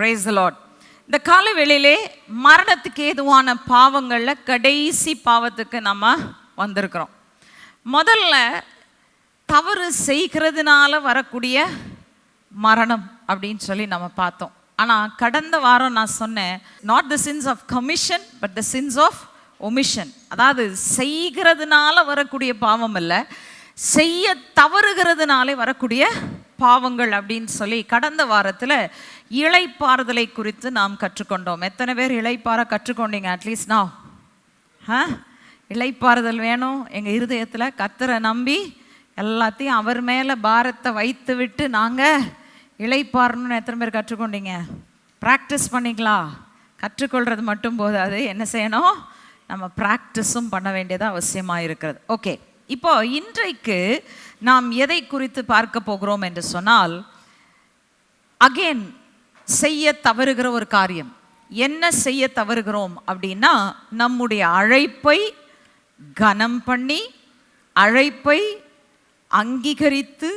Price lot இந்த கால வேளையிலே மரணத்துக்கு ஏதுவான பாவங்களில் கடைசி பாவத்துக்கு நம்ம வந்திருக்கிறோம். முதல்ல தவறு செய்கிறதுனால வரக்கூடிய மரணம் அப்படின்னு சொல்லி நம்ம பார்த்தோம். ஆனால் கடந்த வாரம் நான் சொன்னேன் not the sins of commission but the sins of omission அதாவது செய்கிறதுனால வரக்கூடிய பாவம் இல்லை செய்ய தவறுகிறதுனாலே வரக்கூடிய பாவங்கள் அப்படின்னு சொல்லி கடந்த வாரத்தில் இழைப்பாறுதலை குறித்து நாம் கற்றுக்கொண்டோம். எத்தனை பேர் இழைப்பாற கற்றுக்கொண்டீங்க அட்லீஸ்ட் நான் ஆ இழைப்பாறுதல் வேணும். எங்கள் இருதயத்தில் கத்தரை நம்பி எல்லாத்தையும் அவர் மேலே பாரத்தை வைத்து விட்டு நாங்கள் இழைப்பாறணும்னு எத்தனை பேர் கற்றுக்கொண்டீங்க? ப்ராக்டிஸ் பண்ணிக்கலாம் கற்றுக்கொள்கிறது மட்டும் போதாது. என்ன செய்யணும்? நம்ம ப்ராக்டிஸும் பண்ண வேண்டியது அவசியமாக இருக்கிறது. ஓகே இப்போ இன்றைக்கு நாம் எதை குறித்து பார்க்க போகிறோம் என்று சொன்னால் அகெயின் செய்ய தவறுகிற ஒரு காரியம். என்ன செய்ய தவறுகிறோம் அப்படின்னா நம்முடைய அழைப்பை கனம் பண்ணி அழைப்பை அங்கீகரித்து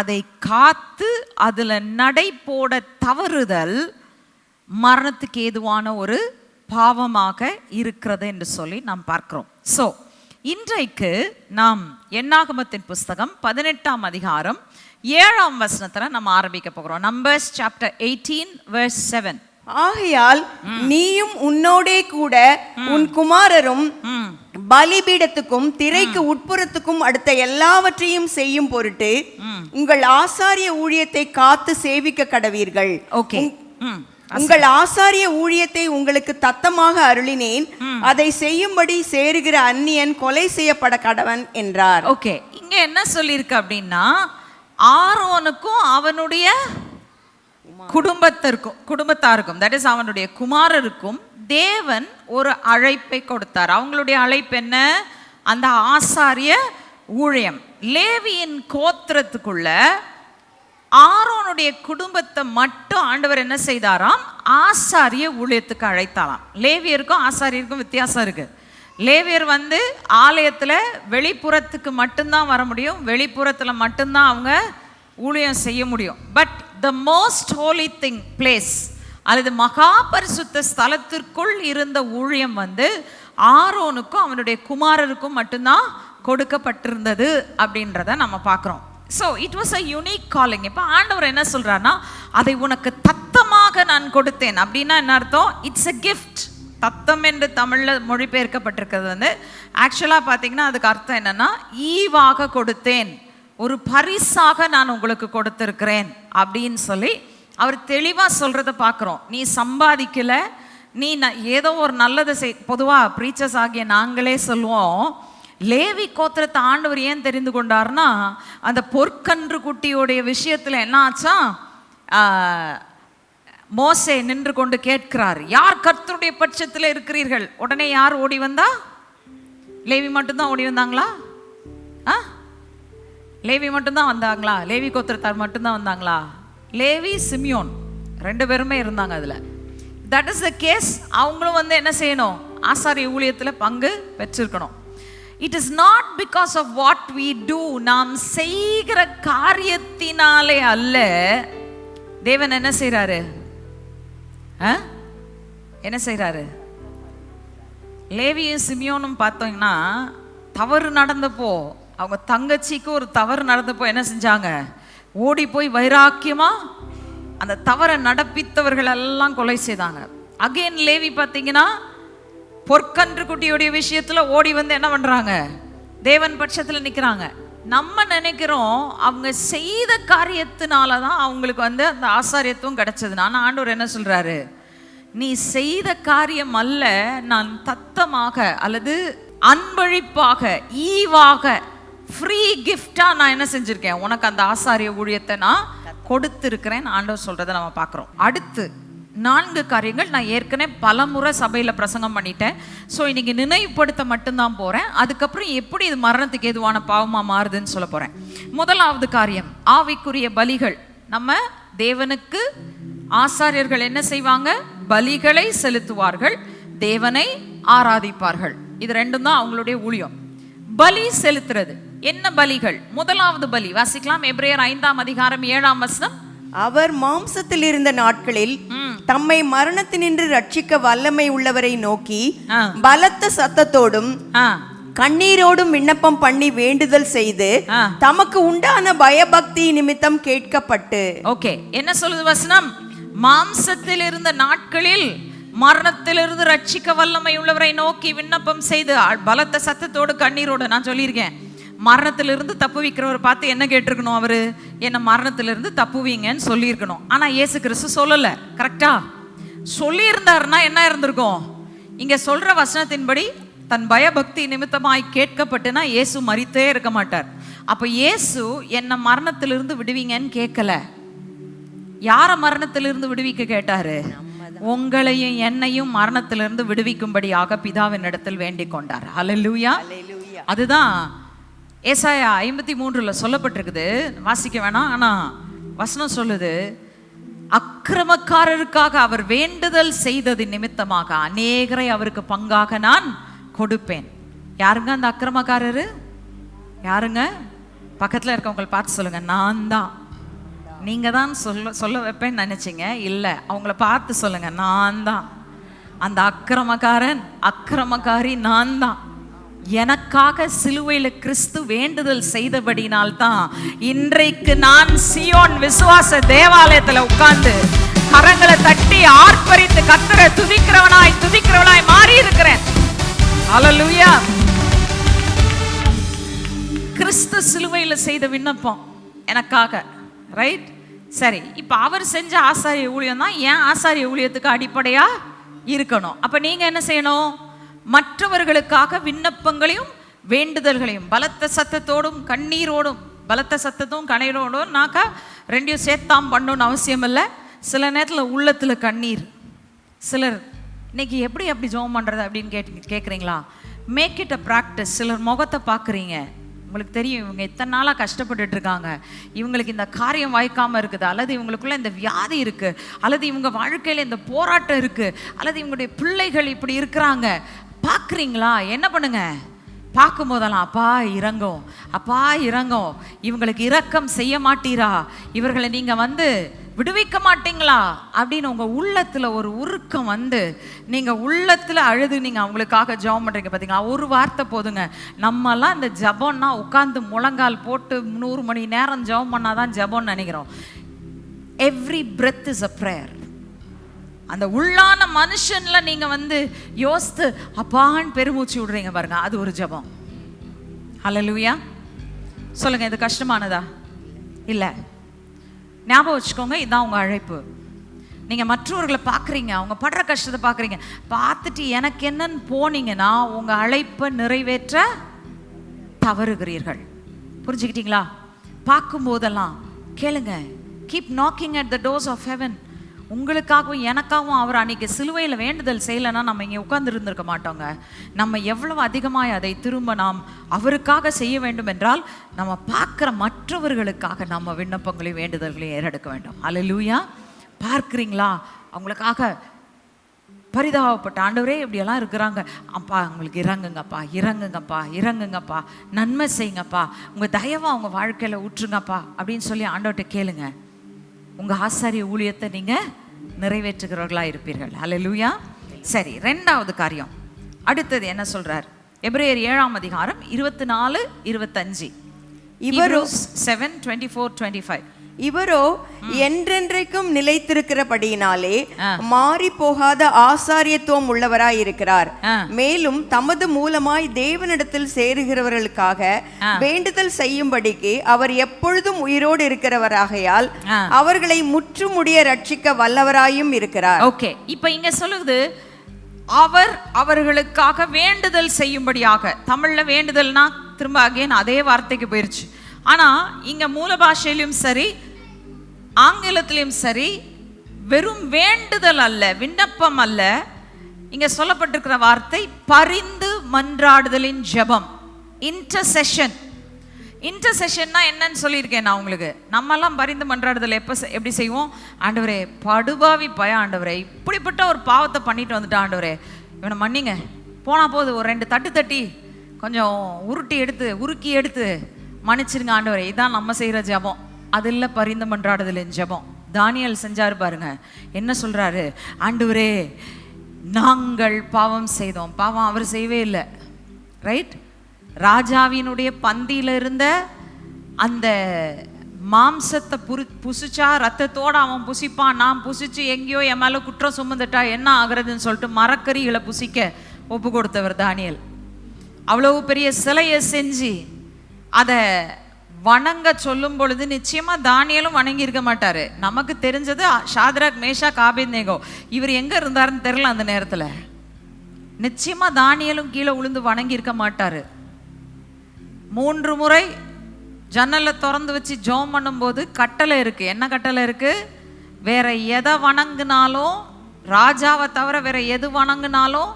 அதை காத்து அதில் நடை போட தவறுதல் மரணத்துக்கு ஏதுவான ஒரு பாவமாக இருக்கிறது என்று சொல்லி நாம் பார்க்கிறோம். ஸோ இன்றைக்கு நாம் எண்ணாகமத்தின் புஸ்தகம் பதினெட்டாம் அதிகாரம் ஏழாம் வசனத்தில் நம்ம ஆரம்பிக்க போகிறோம். Numbers chapter eighteen verse seven ஆகையால் நீயும் உன்னோடே கூட உன் குமாரரும் பலிபீடத்துக்கும் திரைக்கு உட்புறத்துக்கும் அடுத்த எல்லாவற்றையும் செய்யும் பொருட்டு உங்கள் ஆசாரிய ஊழியத்தை காத்து சேவிக்க கடவீர்கள். ஓகே உங்கள் ஆசாரிய ஊழியத்தை உங்களுக்கு தத்தமாக அருளினேன். அதை செய்யும்படி சேருகிற அந்நியன் கொலை செய்யப்பட கடவன் என்றார். ஓகே. இங்க என்ன சொல்லியிருக்கு அப்படின்னா ஆரோனுக்கும் அவனுடைய குடும்பத்திற்கும் குடும்பத்தாருக்கும் தட் இஸ் அவனுடைய குமாரருக்கும் தேவன் ஒரு அழைப்பை கொடுத்தார். அவங்களுடைய அழைப்பு என்ன? அந்த ஆசாரிய ஊழியம். லேவியின் கோத்திரத்துக்குள்ள ஆரோனுடைய குடும்பத்தை மட்டும் ஆண்டவர் என்ன செய்தாராம்? ஆசாரிய ஊழியத்துக்கு அழைத்தாராம். லேவியருக்கும் ஆசாரியருக்கும் வித்தியாசம் இருக்கு. லேவியர் வந்து ஆலயத்தில் வெளிப்புறத்துக்கு மட்டும்தான் வர முடியும் வெளிப்புறத்தில் மட்டும்தான் அவங்க ஊழியம் செய்ய முடியும். But the most holy thing place அல்லது மகா பரிசுத்த ஸ்தலத்திற்குள் இருந்த ஊழியம் வந்து ஆரோனுக்கும் அவனுடைய குமாரருக்கும் மட்டும்தான் கொடுக்கப்பட்டிருந்தது அப்படின்றத நம்ம பார்க்குறோம். So it was a unique calling இப்போ ஆண்டவர் என்ன சொல்கிறாருன்னா அதை உனக்கு தத்தமாக நான் கொடுத்தேன். அப்படின்னா என்ன அர்த்தம்? இட்ஸ் அ கிஃப்ட் தத்தம் என்று தமிழில் மொழிபெயர்க்கப்பட்டிருக்கிறது வந்து ஆக்சுவலாக பார்த்தீங்கன்னா அதுக்கு அர்த்தம் என்னன்னா ஈவாக கொடுத்தேன். ஒரு பரிசாக நான் உங்களுக்கு கொடுத்துருக்கிறேன். அப்படின்னு சொல்லி அவர் தெளிவாக சொல்கிறத பார்க்குறோம். நீ சம்பாதிக்கல. நீ ந ஏதோ ஒரு நல்லதை செய் பொதுவாக ப்ரீச்சர்ஸ் ஆகிய நாங்களே சொல்லுவோம். லேவி கோத்திரத்தை ஆண்டவர் ஏன் தெரிந்து கொண்டார்னா அந்த பொற்கன்று குட்டியோடைய விஷயத்தில் என்ன ஆச்சா மோசே நின்று கொண்டு கேட்கிறார் யார் கர்த்தருடைய பட்சத்தில் இருக்கிறீர்கள்? உடனே யார் ஓடி வந்தா? லேவி மட்டும்தான் ஓடி வந்தாங்களா? ஆ? லேவி மட்டும்தான் வந்தாங்களா? லேவி கோத்திரத்தார் மட்டும்தான் வந்தாங்களா? லேவி சிமியோன் ரெண்டு பேருமே இருந்தாங்க அதில். தட் இஸ் த கேஸ் அவங்களும் வந்து என்ன செய்யணும்? ஆசாரிய ஊழியத்தில் பங்கு பெற்றிருக்கணும். It is not because of what we do நாம் செய்கிற காரியத்தினாலே அல்ல. தேவன் என்ன செய்கிறாரு ஆ? என்ன செய்கிறாரு லேவியும் சிமியோனும் பார்த்தீங்கன்னா தவறு நடந்தப்போ அவங்க தங்கச்சிக்கு ஒரு தவறு நடந்தப்போ என்ன செஞ்சாங்க? ஓடி போய் வைராக்கியமா அந்த தவறை நடப்பித்தவர்கள் எல்லாம் கொலை செய்தாங்க. அகைன் லேவி பார்த்தீங்கன்னா பொற்கன்று குட்டியுடைய விஷயத்துல ஓடி வந்து என்ன பண்றாங்க? தேவன் பட்சத்துல நிக்கிறாங்க. நம்ம நினைக்கிறோம் அவங்க செய்த காரியத்தினால தான் அவங்களுக்கு வந்து அந்த ஆசாரியத்துவம் கிடைச்சது நான் ஆண்டவர் என்ன சொல்றாரு? நீ செய்த காரியம் அல்ல நான் தத்தமாக அல்லது அன்பழிப்பாக ஈவாக ஃப்ரீ கிஃப்டா நான் என்ன செஞ்சிருக்கேன்? உனக்கு அந்த ஆசாரிய ஊழியத்தை நான் கொடுத்துருக்கிறேன் ஆண்டவர் சொல்றதை நம்ம பார்க்குறோம். அடுத்து நான்கு காரியங்கள் நான் ஏற்கனவே பலமுறை சபையில் பிரசங்கம் பண்ணிட்டேன். ஸோ இன்றைக்கி நினைவுபடுத்த மட்டும்தான் போகிறேன் அதுக்கப்புறம் எப்படி இது மரணத்துக்கு ஏதுவான பாவமாக மாறுதுன்னு சொல்ல போகிறேன் முதலாவது காரியம் ஆவிக்குரிய பலிகள். நம்ம தேவனுக்கு ஆசாரியர்கள் என்ன செய்வாங்க? பலிகளை செலுத்துவார்கள். தேவனை ஆராதிப்பார்கள். இது ரெண்டும் தான் அவங்களுடைய ஊழியம். பலி செலுத்துறது. என்ன பலிகள்? முதலாவது பலி. வாசிக்கலாம். எப்ரேயர் ஐந்தாம் அதிகாரம் ஏழாம் வசனம். அவர் மாம்சத்தில் இருந்த நாட்களில் தம்மை மரணத்தினின்று ரட்சிக்க வல்லமை உள்ளவரை நோக்கி. பலத்த சத்தத்தோடும் கண்ணீரோடும் விண்ணப்பம் பண்ணி வேண்டுதல் செய்து. தமக்கு உண்டான பயபக்தி நிமித்தம் கேட்கப்பட்டு. ஓகே. என்ன சொல்லுது வசனம்? மாம்சத்தில் இருந்த நாட்களில் மரணத்திலிருந்து ரட்சிக்க வல்லமை உள்ளவரை நோக்கி விண்ணப்பம் செய்து பலத்த சத்தத்தோடு கண்ணீரோடு நான் சொல்லியிருக்கேன். மரணத்திலிருந்து தப்புவிக்கிறவர் பார்த்து என்ன கேட்டிருக்கணும் அவரு? என்ன மரணத்திலிருந்து தப்புவீங்கன்னு சொல்லியிருக்கணும். ஆனா இயேசு கிறிஸ்து சொல்லல. கரெக்டா சொல்லியிருந்தாருன்னா என்ன இருந்திருக்கும்? இங்க சொல்ற வசனத்தின்படி தன் பயபக்தி நிமித்தமாய் கேட்கப்பட்டுனா இயேசு மரித்தே இருக்க மாட்டார். அப்ப இயேசு என்ன மரணத்திலிருந்து விடுவீங்கன்னு கேட்கல. யார மரணத்திலிருந்து விடுவிக்க கேட்டாரு? உங்களையும் என்னையும் மரணத்திலிருந்து விடுவிக்கும்படியாக பிதாவின் இடத்தில் வேண்டிக் கொண்டார். ஹalleluya அதுதான் ஏசாயா ஐம்பத்தி மூன்றில் சொல்லப்பட்டிருக்குது. வாசிக்க வேணாம். ஆனால் வசனம் சொல்லுது அக்கிரமக்காரருக்காக அவர் வேண்டுதல் செய்தது நிமித்தமாக அநேகரை அவருக்கு பங்காக நான் கொடுப்பேன். யாருங்க அந்த அக்கிரமக்காரரு? யாருங்க? பக்கத்தில் இருக்கவங்களை பார்த்து சொல்லுங்க. நான் தான். நீங்க தான் சொல்ல சொல்ல வைப்பேன்னு நினச்சிங்க. இல்லை அவங்கள பார்த்து சொல்லுங்க. நான் தான். அந்த அக்கிரமக்காரன் அக்கிரமக்காரி நான் தான். எனக்காக சிலுவையில் கிறிஸ்து வேண்டுதல் செய்தபடினால் தான் இன்றைக்கு நான் சியோன் விசுவாச தேவாலயத்தில் உட்கார்ந்து கரங்களை தட்டி ஆர்ப்பரித்து கத்தரை துதிக்கிறவனாய் துதிக்கிறவனாய் மாறி இருக்கிறேன். கிறிஸ்து சிலுவையில் செய்த விண்ணப்பம் எனக்காக ரைட் சரி இப்போ அவர் செஞ்ச ஆசாரிய ஊழியம் தான் ஏன் ஆசாரிய ஊழியத்துக்கு அடிப்படையாக இருக்கணும்? அப்போ நீங்கள் என்ன செய்யணும்? மற்றவர்களுக்காக விண்ணப்பங்களையும் வேண்டுதல்களையும் பலத்த சத்தத்தோடும் கண்ணீரோடும் பலத்த சத்தத்தும் கண்ணீரோடும் நாக்கா ரெண்டையும் சேர்த்தாம் பண்ணணும்னு அவசியம் இல்லை. சில நேரத்தில் உள்ளத்தில் கண்ணீர். சிலர் இன்னைக்கு எப்படி அப்படி ஜோம் பண்ணுறது அப்படின்னு கேட்டு கேட்குறீங்களா மேக் இட் அ ப்ராக்டிஸ் சிலர் முகத்தை பார்க்குறீங்க உங்களுக்கு தெரியும் இவங்க இத்தனை நாளாக கஷ்டப்பட்டுட்டு இருக்காங்க. இவங்களுக்கு இந்த காரியம் வாய்க்காமல் இருக்குது. அல்லது இவங்களுக்குள்ள இந்த வியாதி இருக்குது அல்லது இவங்க வாழ்க்கையில் இந்த போராட்டம் இருக்குது அல்லது இவங்களுடைய பிள்ளைகள் இப்படி இருக்கிறாங்க. பார்க்குறீங்களா? என்ன பண்ணுங்க? பார்க்கும் போதெல்லாம் அப்பா இறங்கும். அப்பா இறங்கும். இவங்களுக்கு இரக்கம் செய்ய மாட்டீரா? இவர்களை நீங்கள் வந்து விடுவிக்க மாட்டீங்களா? அப்படின்னு உங்கள் உள்ளத்தில் ஒரு உருக்கம் வந்து நீங்கள் உள்ளத்தில் அழுது நீங்கள் அவங்களுக்காக ஜெபம் பண்ணுறீங்க பார்த்தீங்களா ஒரு வார்த்தை போதுங்க. நம்மலாம் இந்த ஜபம்னா உட்காந்து முழங்கால் போட்டு நூறு மணி நேரம் ஜெபம் பண்ணாதான் ஜெபம்னு நினைக்கிறோம். Every breath is a prayer அந்த உள்ளான மனுஷன்ல நீங்க வந்து யோசித்து அப்பான்னு பெருமூச்சு விடுறீங்க பாருங்க அது ஒரு ஜெபம். ஹalleluya. சொல்லுங்க இது கஷ்டமானதா? இல்ல. ஞாபகம் வச்சுக்கோங்க இதுதான் உங்க அழைப்பு. நீங்க மற்றவர்களை பார்க்குறீங்க அவங்க படுற கஷ்டத்தை பார்க்குறீங்க பார்த்துட்டு எனக்கு என்னன்னு போனீங்கன்னா உங்க அழைப்பை நிறைவேற்ற தவறுகிறீர்கள். புரிஞ்சுக்கிட்டீங்களா? பார்க்கும்போதெல்லாம் கேளுங்க. Keep knocking at the doors of heaven உங்களுக்காகவும் எனக்காகவும் அவர் அன்னைக்கு சிலுவையில் வேண்டுதல் செய்யலைன்னா நம்ம இங்கே உட்கார்ந்து இருந்திருக்க மாட்டோங்க. நம்ம எவ்வளவு அதிகமாக அதை திரும்ப நாம் அவருக்காக செய்ய வேண்டும் என்றால் நம்ம பார்க்குற மற்றவர்களுக்காக நம்ம விண்ணப்பங்களையும் வேண்டுதல்களையும் ஏறெடுக்க வேண்டும். அல்லேலூயா பார்க்குறீங்களா? அவங்களுக்காக பரிதாபப்பட்ட ஆண்டவரே இப்படியெல்லாம் இருக்கிறாங்க. அப்பா உங்களுக்கு இறங்குங்கப்பா இறங்குங்கப்பா இறங்குங்கப்பா. நன்மை செய்யுங்கப்பா. உங்கள் தயவை அவங்க வாழ்க்கையில் ஊற்றுங்கப்பா அப்படின்னு சொல்லி ஆண்டவர்கிட்ட கேளுங்க. உங்கள் ஆசாரிய ஊழியத்தை நீங்கள் நிறைவேற்றுகிறவர்களா இருப்பீர்கள். அல்லேலூயா சரி ரெண்டாவது காரியம். அடுத்தது என்ன சொல்றார்? எபிரேயர் ஏழாம் அதிகாரம் இருபத்தி நாலு இருபத்தஞ்சு. இவரோ seven twenty four twenty five இவரோ என்றென்றைக்கும் நிலைத்திருக்கிறபடியினாலே. மாறி போகாத ஆசாரியத்துவம் உள்ளவராய் இருக்கிறார். மேலும் தமது மூலமாய் தேவனிடத்தில் சேருகிறவர்களுக்காக வேண்டுதல் செய்யும்படிக்கு அவர் எப்பொழுதும் உயிரோடு இருக்கிறவராகையால். அவர்களை முற்றுமுடிய ரட்சிக்க வல்லவராயும் இருக்கிறார் ஓகே இப்போ இங்க சொல்லுது அவர் அவர்களுக்காக வேண்டுதல் செய்யும்படியாக தமிழ்ல வேண்டுதல்னா திரும்ப அகைன் அதே வார்த்தைக்கு போயிருச்சு ஆனா இங்க மூல பாஷையிலும் சரி ஆங்கிலத்திலையும் சரி வெறும் வேண்டுதல் அல்ல விண்ணப்பம் அல்ல. இங்கே சொல்லப்பட்டிருக்கிற வார்த்தை பரிந்து மன்றாடுதலின் ஜெபம் இன்டர்செஷன் இன்டர்செஷன்னா என்னன்னு சொல்லியிருக்கேன் நான் உங்களுக்கு. நம்மெல்லாம் பரிந்து மன்றாடுதல் எப்போ எப்படி செய்வோம்? ஆண்டவரே படுபாவி பய ஆண்டவரே இப்படிப்பட்ட ஒரு பாவத்தை பண்ணிட்டு வந்துட்டான் ஆண்டவரே. இவனை மன்னிங்க. போனால் போது ஒரு ரெண்டு தட்டு தட்டி கொஞ்சம் உருட்டி எடுத்து உருக்கி எடுத்து மன்னிச்சிருங்க ஆண்டவரே. இதான் நம்ம செய்கிற ஜெபம். அதில் பரிந்தம் பரிந்து மன்றாடுதலின் ஜெபம். தானியல் செஞ்சாரு பாருங்க. என்ன சொல்றாரு? ஆண்டவரே நாங்கள் பாவம் செய்தோம். பாவம் அவர் செய்யவே இல்லை. ரைட் ராஜாவினுடைய பந்தியில் இருந்த அந்த மாம்சத்தை புரு புசிச்சா ரத்தத்தோட அவன் புசிப்பான். நான் புசிச்சு எங்கேயோ என் மேலே குற்றம் சுமந்துட்டா என்ன ஆகுறதுன்னு சொல்லிட்டு மரக்கறிகளை புசிக்க ஒப்பு கொடுத்தவர் தானியல். அவ்வளவு பெரிய சிலையை செஞ்சு அதை வணங்க சொல்லும் பொழுது நிச்சயமாக தானியலும் வணங்கி இருக்க மாட்டார். நமக்கு தெரிஞ்சது ஷாத்ராக் மேஷா காபித்நேகோ இவர் எங்கே இருந்தாருன்னு தெரில அந்த நேரத்தில். நிச்சயமாக தானியலும் கீழே விழுந்து வணங்கி இருக்க மாட்டார். மூன்று முறை ஜன்னலை திறந்து வச்சு ஜோம் பண்ணும்போது கட்டளை இருக்குது என்ன கட்டளை இருக்குது வேற எதை வணங்குனாலும் ராஜாவை தவிர வேற எது வணங்குனாலும்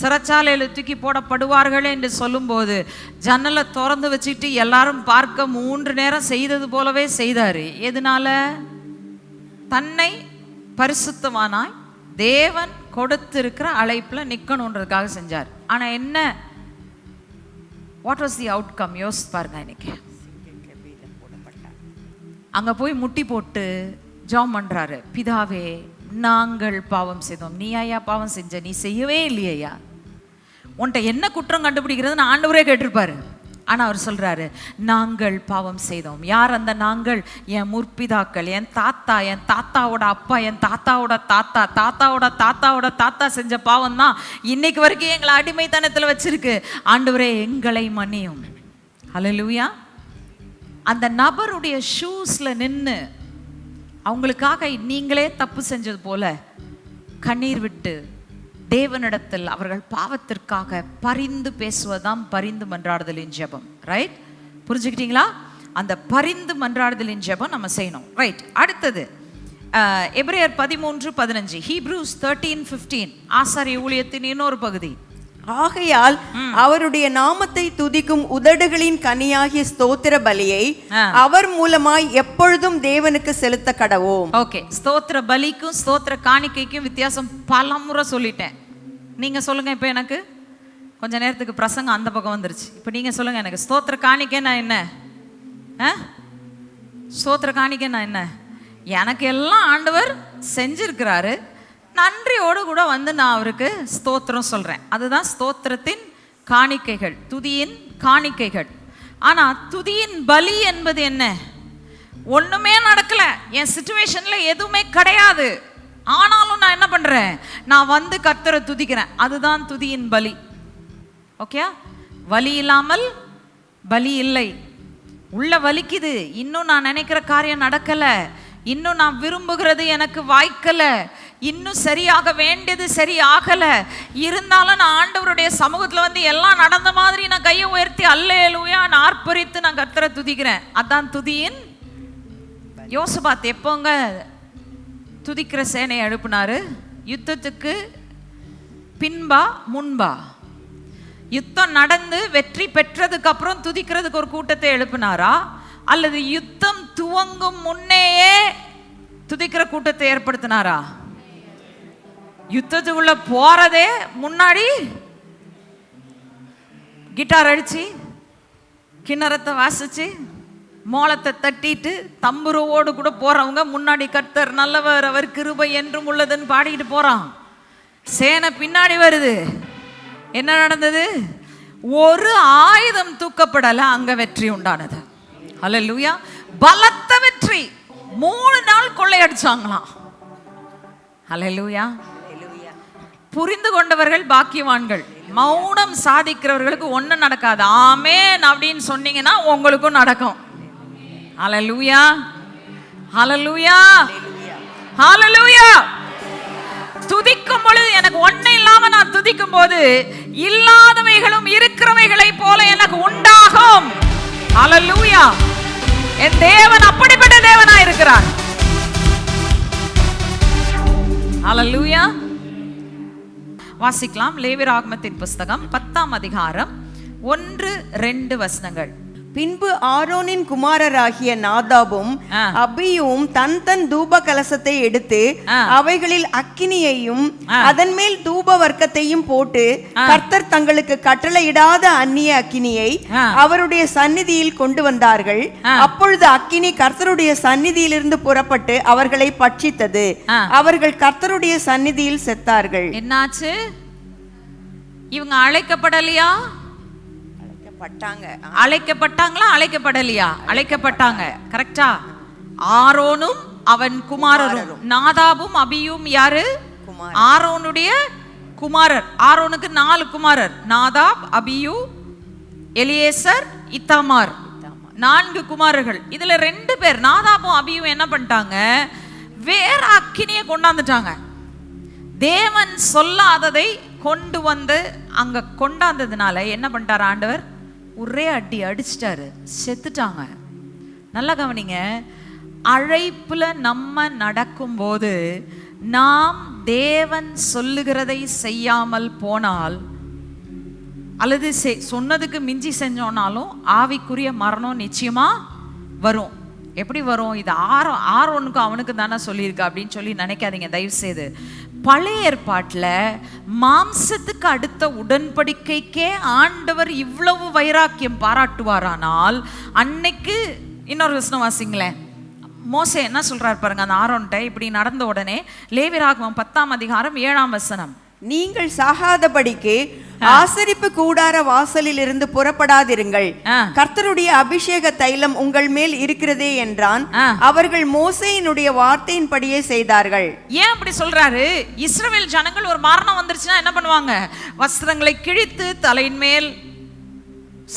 சிறைச்சாலையில் தூக்கி போடப்படுவார்கள் என்று சொல்லும்போது ஜன்னலை திறந்து வச்சுட்டு எல்லாரும் பார்க்க மூன்று நேரம் செய்தது போலவே செய்தார். எதனால? தன்னை பரிசுத்தமானாய் தேவன் கொடுத்திருக்கிற அழைப்பில் நிற்கணுன்றதுக்காக செஞ்சார். ஆனால் என்ன? வாட் வாஸ் தி அவுட்கம் யோசிச்சு பாருங்க இன்னைக்கு. அங்கே போய் முட்டி போட்டு ஜாம் பண்ணுறாரு பிதாவே நாங்கள் பாவம் செய்தோம். நீ ஐயா பாவம் செஞ்ச நீ செய்யவே இல்லையா உன்கிட்ட என்ன குற்றம் கண்டுபிடிக்கிறதுன்னு ஆண்டவரே கேட்டிருப்பாரு. ஆனால் அவர் சொல்கிறாரு நாங்கள் பாவம் செய்தோம். யார் அந்த நாங்கள்? என் முற்பிதாக்கள் என் தாத்தா என் தாத்தாவோட அப்பா என் தாத்தாவோட தாத்தா தாத்தாவோட தாத்தாவோட தாத்தா செஞ்ச பாவம் தான் இன்னைக்கு வரைக்கும் எங்களை அடிமைத்தனத்தில் வச்சிருக்கு. ஆண்டவரே எங்களை மன்னியும். ஹalleluya. அந்த நபருடைய ஷூஸில் நின்று அவங்களுக்காக நீங்களே தப்பு செஞ்சது போல கண்ணீர் விட்டு தேவனிடத்தில் அவர்கள் பாவத்திற்காக பரிந்து பேசுவதாம் பரிந்து மன்றாடுதலின் ஜெபம். ரைட் புரிஞ்சுக்கிட்டீங்களா? அந்த பரிந்து மன்றாடுதலின் ஜெபம் நம்ம செய்யணும். ரைட் அடுத்தது எப்ரேயர் பதிமூன்று பதினஞ்சு ஹீப்ரூஸ் தேர்ட்டீன் ஃபிஃப்டீன் ஆசாரிய ஊழியத்தின் இன்னொரு பகுதி. ஆகையால் அவருடைய நாமத்தை துதிக்கும் உதடுகளின் கனியாகிய ஸ்தோத்திர பலியை. அவர் மூலமாய் எப்பொழுதும் தேவனுக்கு செலுத்த கடவோம். ஓகே ஸ்தோத்திர பலிக்கும் ஸ்தோத்திர காணிக்கைக்கும் வித்தியாசம் பல முறை சொல்லிட்டேன். நீங்க சொல்லுங்க இப்போ எனக்கு. கொஞ்ச நேரத்துக்கு பிரசங்கம் அந்த பக்கம் வந்துருச்சு. இப்போ நீங்க சொல்லுங்க எனக்கு. ஸ்தோத்திர காணிக்கைன்னா என்ன? ஆ? ஸ்தோத்திர காணிக்கைன்னா என்ன? எனக்கு எல்லாம் ஆண்டவர் செஞ்சிருக்கிறாரு. நன்றியோடு கூட வந்து நான் அவருக்கு ஸ்தோத்திரம் சொல்கிறேன் அதுதான் ஸ்தோத்திரத்தின் காணிக்கைகள் துதியின் காணிக்கைகள். ஆனால் துதியின் பலி என்பது என்ன? ஒன்றுமே நடக்கலை. என் சுச்சுவேஷனில் எதுவுமே கிடையாது. ஆனாலும் நான் என்ன பண்ணுறேன் நான் வந்து கர்த்தரை துதிக்கிறேன். அதுதான் துதியின் பலி. ஓகே வலி இல்லாமல் பலி இல்லை. உள்ள வலிக்குது. இன்னும் நான் நினைக்கிற காரியம் நடக்கலை. இன்னும் நான் விரும்புகிறது எனக்கு வாய்க்கலை. இன்னும் சரியாக வேண்டியது சரி இருந்தாலும் நான் ஆண்டவருடைய சமூகத்தில் வந்து எல்லாம் நடந்த மாதிரி நான் கையை உயர்த்தி அல்லேலூயா நான் ஆர்ப்பரித்து நான் கர்த்தரை துதிக்கிறேன். அதான் துதியின் யோசபாத். எப்போங்க துதிக்கிற சேனையை அனுப்புனாரு? யுத்தத்துக்கு பின்பா முன்பா. யுத்தம் நடந்து வெற்றி பெற்றதுக்கு அப்புறம் துதிக்கிறதுக்கு ஒரு கூட்டத்தை எழுப்பினாரா? அல்லது யுத்தம் துவங்கும் முன்னேயே துதிக்கிற கூட்டத்தை ஏற்படுத்தினாரா? யுத்தத்துக்குள்ள போறதே முன்னாடி கிட்டார் அடிச்சு கிண்ணறத்தை வாசிச்சு மோளத்தை தட்டிட்டு தம்புருவோடு கூட போறவங்க முன்னாடி கர்த்தர் நல்லவர் அவர் கிருபை என்றும் உள்ளதுன்னு பாடிக்கிட்டு போறான். சேனை பின்னாடி வருது. என்ன நடந்தது? ஒரு ஆயுதம் தூக்கப்படல அங்க வெற்றி உண்டானது. அல்லேலூயா பலத்த வெற்றி. மூணு நாள் கொள்ளையடிச்சாங்களாம். அல்லேலூயா புரிந்து கொண்டவர்கள் பாக்கியவான்கள். மௌனம் சாதிக்கிறவர்களுக்கு ஒன்றும் நடக்காது. ஆமேன் அப்படின்னு சொன்னீங்கன்னா உங்களுக்கும் நடக்கும். அலலூயா அலலூயா அலலூயா துதிக்கும் பொழுது எனக்கு ஒண்ணு இல்லாம நான் துதிக்கும் போது இல்லாதவைகளும் இருக்கிறவைகளை போல எனக்கு உண்டாகும். அலலூயா என் தேவன் அப்படிப்பட்ட தேவனா இருக்கிறார் அலலூயா வாசிக்கலாம். லேவியராகமத்தின் புஸ்தகம் பத்தாம் அதிகாரம் ஒன்று ரெண்டு வசனங்கள். பின்பு ஆரோனின் குமாரராகிய நாதாபும். அபியும் தன் தன் தூப கலசத்தை எடுத்து. அவைகளில் அக்கினியையும். அதன் மேல் தூப வர்க்கத்தையும் போட்டு கர்த்தர் தங்களுக்கு கட்டளையிடாத அந்நிய அக்கினியை. அவருடைய சந்நிதியில் கொண்டு வந்தார்கள். அப்பொழுது அக்கினி கர்த்தருடைய சந்நிதியிலிருந்து புறப்பட்டு அவர்களை பட்சித்தது. அவர்கள் கர்த்தருடைய சந்நிதியில் செத்தார்கள் என்னாச்சு இவங்க அழைக்கப்படலையா பட்டாங்க. அழைக்கப்பட்டாங்களா? அழைக்கப்படலையா? அழைக்கப்பட்டாங்க. கரெக்டா ஆரோனும் அவன் குமாரரும். நாதாபும் அபியும் யாரு. ஆரோனுடைய குமாரர். ஆரோனுக்கு நாலு குமாரர். Nadab Abihu Eleazar Ithamar. நான்கு குமாரர்கள். இதுல ரெண்டு பேர் நாதாபும் அபியும் என்ன பண்ணிட்டாங்க? வேற அக்கினியை கொண்டாந்துட்டாங்க. தேவன் சொல்லாததை கொண்டு வந்து அங்க கொண்டாந்ததுனால என்ன பண்ணிட்டார் ஆண்டவர்? ஒரே அடி அடிச்சிட்டாரு. செத்துட்டாங்க. நல்லா கவனிங்க. அழைப்புல நம்ம நடக்கும்போது நாம் தேவன் சொல்லுகிறதை செய்யாமல் போனால் அல்லது சொன்னதுக்கு மிஞ்சி செஞ்சோனாலும் ஆவிக்குரிய மரணம் நிச்சயமா வரும். எப்படி வரும்? இது ஆரோ ஆரோனுக்கு அவனுக்கு தானே சொல்லியிருக்கு அப்படின்னு சொல்லி நினைக்காதீங்க. தயவு செய்து பழைய ஏற்பாட்டில் மாம்சத்துக்கு அடுத்த உடன்படிக்கைக்கே ஆண்டவர் இவ்வளவு வைராக்கியம் பாராட்டுவாரானால் அன்னைக்கு இன்னொரு வசனம் வாசிங்களேன். மோசே என்ன சொல்கிறார் பாருங்க அந்த ஆரோன்ட்ட இப்படி நடந்த உடனே லேவிராகமம் பத்தாம் அதிகாரம் ஏழாம் வசனம். நீங்கள் சாகாதபடிக்கு ஆசரிப்பு கூடார வாசலில் இருந்து புறப்படாதிருங்கள். கர்த்தருடைய அபிஷேக தைலம் உங்கள் மேல் இருக்கிறதே என்றான். அவர்கள் மோசேயினுடைய வார்த்தையின்படியே செய்தார்கள். ஏன் அப்படி சொல்றாரு? இஸ்ரவேல் ஜனங்கள் ஒரு மரணம் வந்துருச்சுன்னா என்ன பண்ணுவாங்க? வஸ்திரங்களை கிழித்து தலையின் மேல்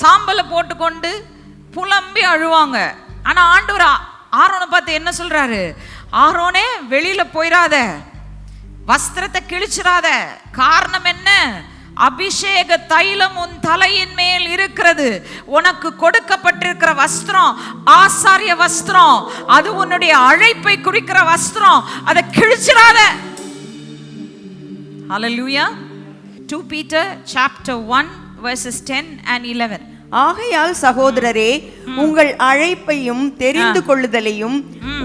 சாம்பலை போட்டுக்கொண்டு புலம்பி அழுவாங்க. ஆனா ஆண்டவர் ஆரோனை பார்த்து என்ன சொல்றாரு? ஆரோனே வெளியில போயிடாத வஸ்திரத்தை கிழிச்சிடாத. காரணம் என்ன? அபிஷேக தைலம் உன் தலையின் மேல் இருக்கிறது. உனக்கு கொடுக்கப்பட்டிருக்கிற வஸ்திரம் ஆசாரிய வஸ்திரம். அது உன்னுடைய அழைப்பை குறிக்கிற வஸ்திரம். அதை கிழிச்சிடாத. Hallelujah. 2 Peter chapter 1 verses 10 and 11. ஆகையால் சகோதரரே உங்கள் அழைப்பையும் தெரிந்து கொள்ளுதலையும்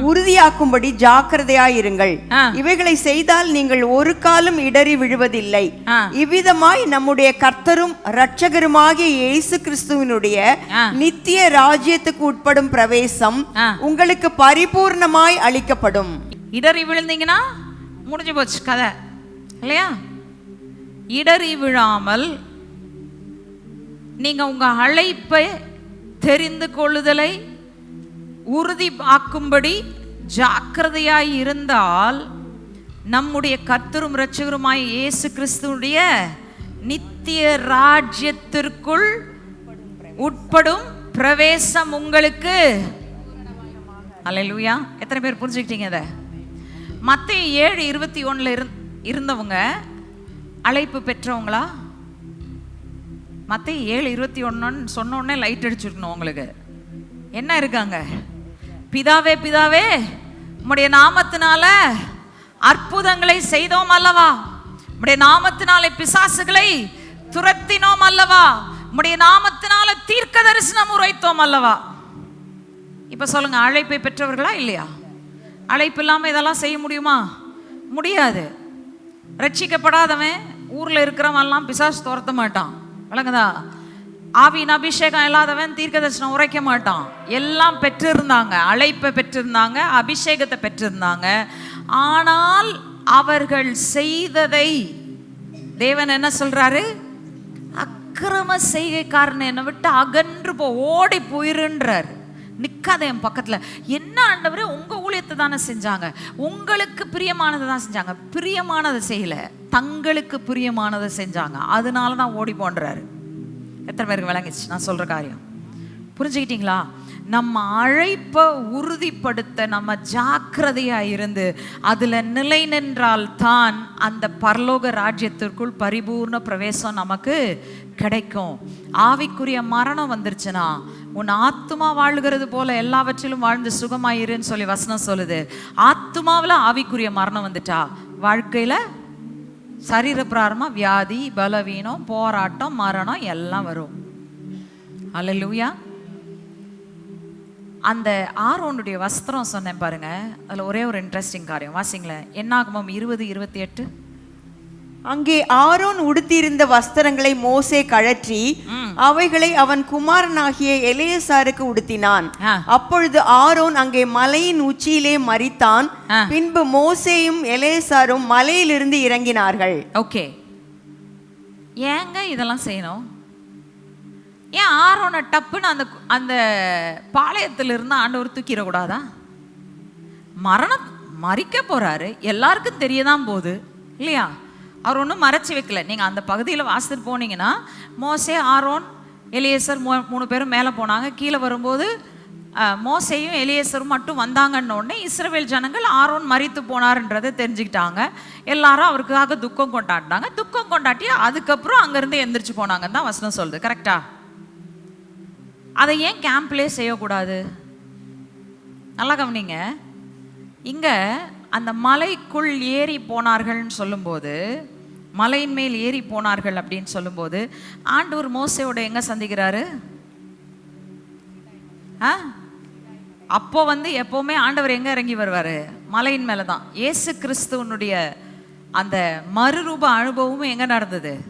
உறுதியாக்கும்படி ஜாக்கிரதையாயிருங்கள். இவைகளை செய்தால் நீங்கள் ஒரு காலம் இடறி விழுவதில்லை. இவ்விதமாய் நம்முடைய கர்த்தரும் இரட்சகருமாகிய இயேசு கிறிஸ்துவினுடைய. நித்திய ராஜ்யத்துக்கு உட்படும் பிரவேசம். உங்களுக்கு பரிபூர்ணமாய் அளிக்கப்படும் இடறி விழுந்தீங்கன்னா முடிஞ்சு போச்சு கதை இல்லையா இடறி விழாமல் நீங்கள் உங்கள் அழைப்பை தெரிந்து கொள்ளுதலை உறுதி ஆக்கும்படி ஜாக்கிரதையாய் இருந்தால் நம்முடைய கத்தரும் இரட்சகருமாய் இயேசு கிறிஸ்துடைய நித்திய ராஜ்யத்திற்குள் உட்படும் பிரவேசம் உங்களுக்கு. அல்லேலூயா எத்தனை பேர் புரிஞ்சுக்கிட்டீங்க அதை மத்திய ஏழு இருபத்தி ஒன்றில் இருந் இருந்தவங்க அழைப்பு பெற்றவங்களா? மற்ற ஏழு இருபத்தி ஒன்றுன்னு சொன்னோடனே லைட் அடிச்சிருக்கணும் உங்களுக்கு. என்ன இருக்காங்க? பிதாவே பிதாவே உம்முடைய நாமத்தினால அற்புதங்களை செய்தோம் அல்லவா? உம்முடைய நாமத்தினாலே பிசாசுகளை துரத்தினோம் அல்லவா? உம்முடைய நாமத்தினால தீர்க்க தரிசனம் உரைத்தோம் அல்லவா? இப்போ சொல்லுங்க அழைப்பை பெற்றவர்களா இல்லையா? அழைப்பு இல்லாமல் இதெல்லாம் செய்ய முடியுமா? முடியாது. ரட்சிக்கப்படாதவன் ஊரில் இருக்கிறவன்லாம் பிசாசு துரத்த மாட்டான். விளங்குதா ஆவியின் அபிஷேகம் இல்லாதவன் தீர்க்க தரிசனம் உரைக்க மாட்டான். எல்லாம் பெற்றிருந்தாங்க. அழைப்பை பெற்றிருந்தாங்க. அபிஷேகத்தை பெற்றிருந்தாங்க. ஆனால் அவர்கள் செய்ததை தேவன் என்ன சொல்றாரு? அக்கிரம செய்கைக்காரன் என்னை விட்டு அகன்று போ ஓடி போயிருன்றார். நிற்காத என் பக்கத்தில். என்ன ஆண்டவரே உங்கள் ஊழியத்தை தானே செஞ்சாங்க. உங்களுக்கு பிரியமானதை தான் செஞ்சாங்க. பிரியமானதை செய்யலை. தங்களுக்கு பிரியமானதை செஞ்சாங்க. அதனால தான் ஓடி போன்றாரு. எத்தனை பேருக்கு விளங்கிச்சு நான் சொல்கிற காரியம். புரிஞ்சுக்கிட்டீங்களா? நம்ம அழைப்பை உறுதிப்படுத்த நம்ம ஜாக்கிரதையாக இருந்து அதில் நிலை நின்றால் தான் அந்த பரலோக ராஜ்யத்திற்குள் பரிபூர்ண பிரவேசம் நமக்கு கிடைக்கும். ஆவிக்குரிய மரணம் வந்துருச்சுன்னா உன் ஆத்துமா வாழுகிறது போல எல்லாவற்றிலும் வாழ்ந்து சுகமாயிருன்னு சொல்லி வசனம் சொல்லுது. ஆத்துமாவில் ஆவிக்குரிய மரணம் வந்துட்டா வாழ்க்கையில சரீர பிராரமா வியாதி பலவீனம் போராட்டம் மரணம் எல்லாம் வரும். அல்லேலூயா அந்த ஆரோனுடைய வஸ்திரம் சொன்னேன் பாருங்க அதில் ஒரே ஒரு இன்ட்ரெஸ்டிங் காரியம். வாசிங்களேன். என்னாகுமம் இருபது இருபத்தி எட்டு? அங்கே ஆரோன் உடுத்தியிருந்த வஸ்திரங்களை மோசே கழற்றி அவைகளை அவன் குமாரனாகிய எலேசாருக்கு உடுத்தினான். அப்பொழுது ஆரோன் அங்கே மலையின் உச்சியிலே மரித்தான். ஆ. பின்பு மோசேயும் எலேசாரும் மலையிலிருந்து இறங்கினார்கள். ஓகே. ஏங்க இதெல்லாம் செய்யணும்? ஏன் ஆரோனை டப்புன்னு அந்த அந்த பாளையத்திலிருந்து ஆண்டவர் தூக்கிடக்கூடாதா? மரணம் மறிக்க போறாரு. எல்லாருக்கும் தெரியதான் போகுது. இல்லையா? அவர் ஒன்றும் மறைச்சி வைக்கல. நீங்கள் அந்த பகுதியில் வாசித்துட்டு போனீங்கன்னா மோசே ஆரோன் எலியேசர் மூ மூணு பேரும் மேலே போனாங்க. கீழே வரும்போது மோசையும் எலியேசரும் மட்டும் வந்தாங்கன்னு உடனே இஸ்ரவேல் ஜனங்கள் ஆரோன் மறித்து போனார்ன்றதை தெரிஞ்சுக்கிட்டாங்க. எல்லாரும் அவருக்காக துக்கம் கொண்டாடினாங்க. துக்கம் கொண்டாட்டி அதுக்கப்புறம் அங்கேருந்து எந்திரிச்சு போனாங்கன்னு தான் வசனம் சொல்லுது. கரெக்டா அதை ஏன் கேம்ப்லேயே செய்யக்கூடாது? நல்லா கவனிங்க. இங்கே அந்த மலைக்குள் ஏறி போனார்கள்னு சொல்லும்போது மலையின் மேல் ஏறி போனார்கள் அப்படின்னு சொல்லும்போது ஆண்டவர் மோசையோட எங்க சந்திக்கிறாரு? ஆ? அப்போ வந்து எப்பவுமே ஆண்டவர் எங்க இறங்கி வருவாரு? மலையின் மேல தான் இயேசு கிறிஸ்துவனுடைய அந்த மறுரூப அனுபவமும் எங்க நடந்தது?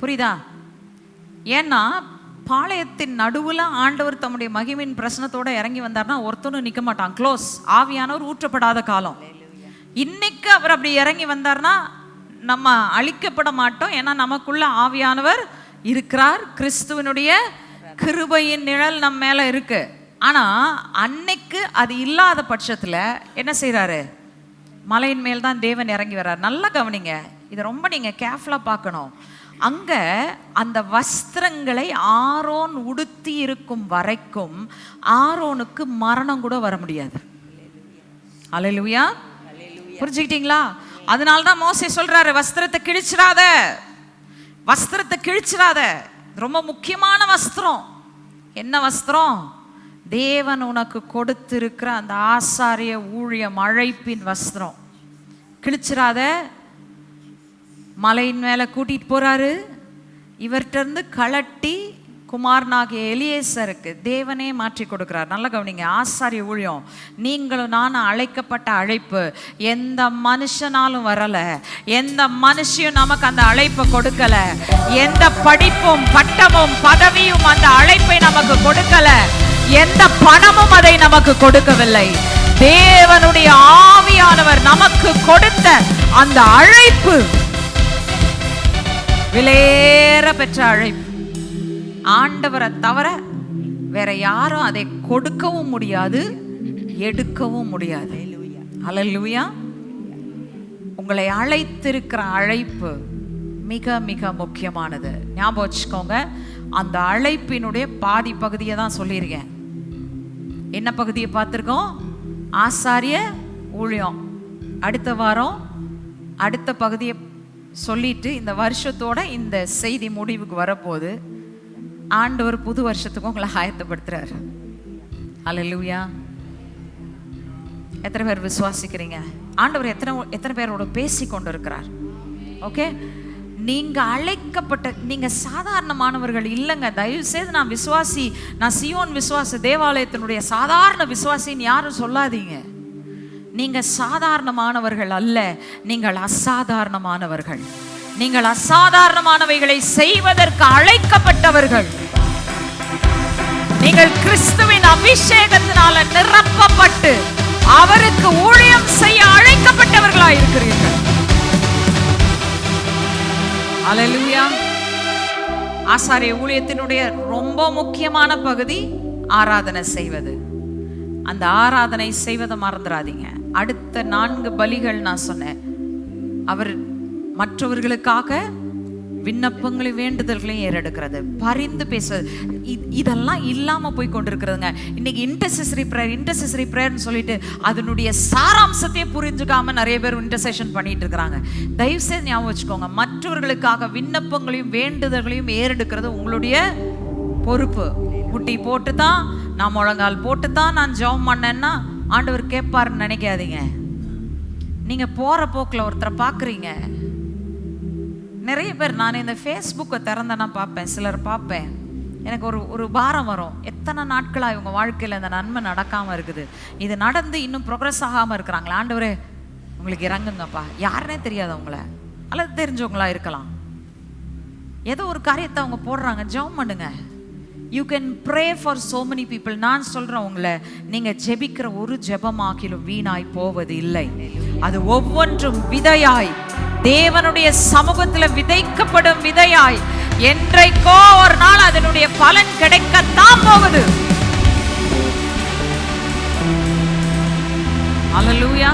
புரியுதா? ஏன்னா பாளையத்தின் நடுவுல ஆண்டவர் தம்முடைய மகிமின் பிரசனத்தோட இறங்கி வந்தார்னா ஒருத்தனும் நிக்க மாட்டான். க்ளோஸ் ஆவியானவர் ஊற்றப்படாத காலம். இன்னைக்கு அவர் அப்படி இறங்கி வந்தார்னா நம்ம அழிக்கப்பட மாட்டோம். ஏன்னா நமக்குள்ள ஆவியானவர் இருக்கிறார். கிறிஸ்துவனுடைய கிருபையின் நிழல் நம்ம மேல இருக்கு. ஆனா அன்னைக்கு அது இல்லாத பட்சத்துல என்ன செய்றாரு? மலையின் மேல் தான் தேவன் இறங்கி வர்றார். நல்லா கவனிங்க. இதை ரொம்ப நீங்க கேர்ஃபுல்லா பார்க்கணும். அங்க அந்த வஸ்திரங்களை ஆரோன் உடுத்தி இருக்கும் வரைக்கும் ஆரோனுக்கு மரணம் கூட வர முடியாது. அலையிலுயா புரிஞ்சுக்கிட்டீங்களா? அதனால தான் மோசை சொல்றாரு வஸ்திரத்தை கிழிச்சிடாத. வஸ்திரத்தை கிழிச்சிடாத. ரொம்ப முக்கியமான வஸ்திரம். என்ன வஸ்திரம்? தேவன் உனக்கு கொடுத்திருக்கிற அந்த ஆசாரிய ஊழியம் அழைப்பின் வஸ்திரம். கிழிச்சிடாத. மலையின் மேலே கூட்டிகிட்டு போகிறாரு இவர்கிட்ட இருந்து கலட்டி குமாரனாகிய எலியேசருக்கு தேவனே மாற்றி கொடுக்கிறார். நல்ல கவனிங்க ஆசாரிய ஊழியம். நீங்களும் நானும் அழைக்கப்பட்ட அழைப்பு. எந்த மனுஷனாலும் வரல. எந்த மனுஷியும் நமக்கு அந்த அழைப்பை கொடுக்கல. எந்த படிப்பும் பட்டமும் பதவியும் அந்த அழைப்பை நமக்கு கொடுக்கல. எந்த பணமும் அதை நமக்கு கொடுக்கவில்லை. தேவனுடைய ஆவியானவர் நமக்கு கொடுத்த அந்த அழைப்பு. விலையேற பெற்ற அழைப்பு. ஆண்டவரை தவிர வேற யாரும் அதை கொடுக்கவும் முடியாது எடுக்கவும் முடியாது. அல்லேலூயா உங்களை அழைத்திருக்கிற அழைப்பு மிக மிக முக்கியமானது. ஞாபகம் வச்சுக்கோங்க அந்த அழைப்பினுடைய பாதி பகுதியை தான் சொல்லியிருக்கேன். என்ன பகுதியை பார்த்துருக்கோம்? ஆசாரிய ஊழியம். அடுத்த வாரம் அடுத்த பகுதியை சொல்லிட்டு இந்த வருஷத்தோட இந்த செய்தி முடிவுக்கு வரப்போகுது. ஆண்டவர் புது வருஷத்துக்கும் உங்களை ஆயத்தப்படுத்துறாரு. அல்லேலூயா எத்தனை பேர் விசுவாசிக்கிறீங்க? ஆண்டவர் எத்தனை எத்தனை பேரோட பேசி கொண்டு இருக்கிறார் ஓகே நீங்க அழைக்கப்பட்ட நீங்க சாதாரணமானவர்கள் இல்லைங்க. தயவு செய்து நான் விசுவாசி நான் சியோன் விசுவாச தேவாலயத்தினுடைய சாதாரண விசுவாசின்னு யாரும் சொல்லாதீங்க. நீங்க சாதாரணமானவர்கள் அல்ல. நீங்கள் அசாதாரணமானவர்கள். நீங்கள் அசாதாரணமானவைகளை செய்வதற்கு அழைக்கப்பட்டவர்கள். நீங்கள் கிறிஸ்துவின் அபிஷேகத்தினால நிரப்பப்பட்டு அவருக்கு ஊழியம் செய்ய அழைக்கப்பட்டவர்களாய் இருக்கிறீர்கள். அல்லேலூயா ஆசாரிய ஊழியத்தினுடைய ரொம்ப முக்கியமான பகுதி ஆராதனை செய்வது. அந்த ஆராதனை செய்வதை மறந்துடாதீங்க அடுத்த நான்கு பலிகள் நான் சொன்னேன். அவர் மற்றவர்களுக்காக விண்ணப்பங்களை வேண்டுதல்களையும் ஏறெடுக்கிறது. பரிந்து பேசுவது இதெல்லாம் இல்லாமல் போய் கொண்டிருக்கிறதுங்க. இன்னைக்கு இன்டர்செசரி ப்ரேயர் இன்டர்செசரி ப்ரேயர்னு சொல்லிட்டு அதனுடைய சாராம்சத்தையே புரிஞ்சுக்காம நிறைய பேர் இன்டர்செஷன் பண்ணிட்டு இருக்கிறாங்க. தயவுசெய்து ஞாபகம் வச்சுக்கோங்க. மற்றவர்களுக்காக விண்ணப்பங்களையும் வேண்டுதல்களையும் ஏறெடுக்கிறது உங்களுடைய பொறுப்பு. முட்டி போட்டு தான் நான் முழங்கால் போட்டு தான் நான் ஜெபம் பண்ணேன்னா ஆண்டவர் கேட்பாருன்னு நினைக்காதீங்க. நீங்கள் போகிற போக்கில் ஒருத்தரை பார்க்குறீங்க நிறைய பேர் நான் இந்த ஃபேஸ்புக்கை திறந்தேன்னா பார்ப்பேன் சிலர் பார்ப்பேன். எனக்கு ஒரு ஒரு பாரம் வரும். எத்தனை நாட்களாக இவங்க வாழ்க்கையில் இந்த நன்மை நடக்காமல் இருக்குது? இது நடந்து இன்னும் ப்ரோக்ரஸ் ஆகாமல் இருக்கிறாங்களா. ஆண்டவரே உங்களுக்கு இறங்குங்கப்பா. யாருனே தெரியாது அவங்கள. அல்லது தெரிஞ்சவங்களா இருக்கலாம். ஏதோ ஒரு காரியத்தை அவங்க போடுறாங்க. ஜெபம் பண்ணுங்க. You can pray for so many people நான் சொல்கிறேன் உங்களை நீங்கள் ஜெபிக்கிற ஒரு ஜெபமாக்கிலும் வீணாய் போவது இல்லை அது ஒவ்வொன்றும் விதையாய். தேவனுடைய சமூகத்தில் விதைக்கப்படும் விதையாய். என்றைக்கோ ஒரு நாள் அதனுடைய பலன் கிடைக்கத்தான் போகுது. அலலூயா